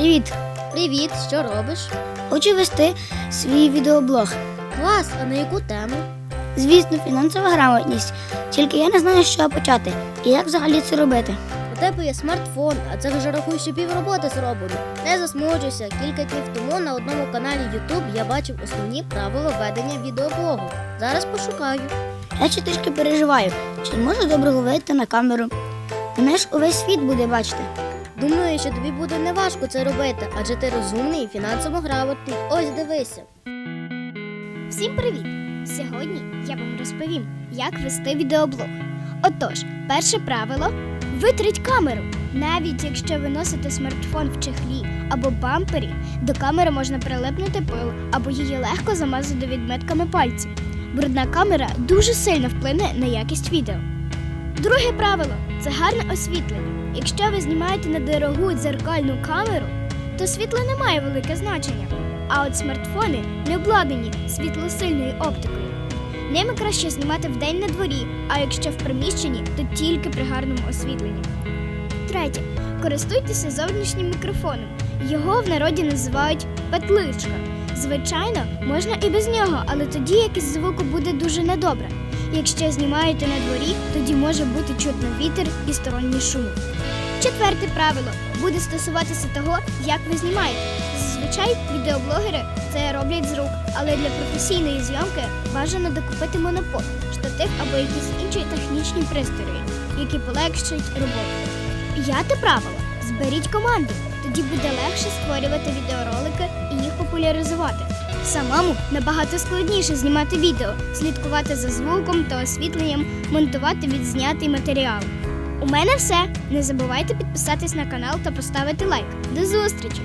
Привіт! Привіт, що робиш? Хочу вести свій відеоблог. Клас, а на яку тему? Звісно, фінансова грамотність. Тільки я не знаю, з чого почати і як взагалі це робити. У тебе є смартфон, а це вже рахуй, що півроботи зроблено. Не засмучуйся. Кілька днів тому на одному каналі YouTube я бачив основні правила ведення відеоблогу. Зараз пошукаю. Я ще трішки переживаю, чи можу добре говорити на камеру. Мене ж увесь світ буде бачити. Думаю, що тобі буде неважко це робити, адже ти розумний і фінансово грамотний. Ось дивися. Всім привіт! Сьогодні я вам розповім, як вести відеоблог. Отож, перше правило витріть камеру. Навіть якщо ви носите смартфон в чехлі або бампері, до камери можна прилипнути пил або її легко замазати відметками пальців. Брудна камера дуже сильно вплине на якість відео. Друге правило це гарне освітлення. Якщо ви знімаєте на дорогу дзеркальну камеру, то світло не має велике значення. А от смартфони не обладнані світлосильною оптикою. Ними краще знімати вдень на дворі, а якщо в приміщенні, то тільки при гарному освітленні. Третє. Користуйтеся зовнішнім мікрофоном. Його в народі називають петличка. Звичайно, можна і без нього, але тоді якість звуку буде дуже недобре. Якщо знімаєте на дворі, тоді може бути чутно вітер і сторонній шум. Четверте правило буде стосуватися того, як ви знімаєте. Зазвичай відеоблогери це роблять з рук, але для професійної зйомки бажано докупити монопод, штатив або якісь інші технічні пристрої, які полегшать роботу. П'яте правило зберіть команду. Тоді буде легше створювати відеоролики і їх популяризувати. Самому набагато складніше знімати відео, слідкувати за звуком та освітленням, монтувати відзнятий матеріал. У мене все. Не забувайте підписатись на канал та поставити лайк. До зустрічі!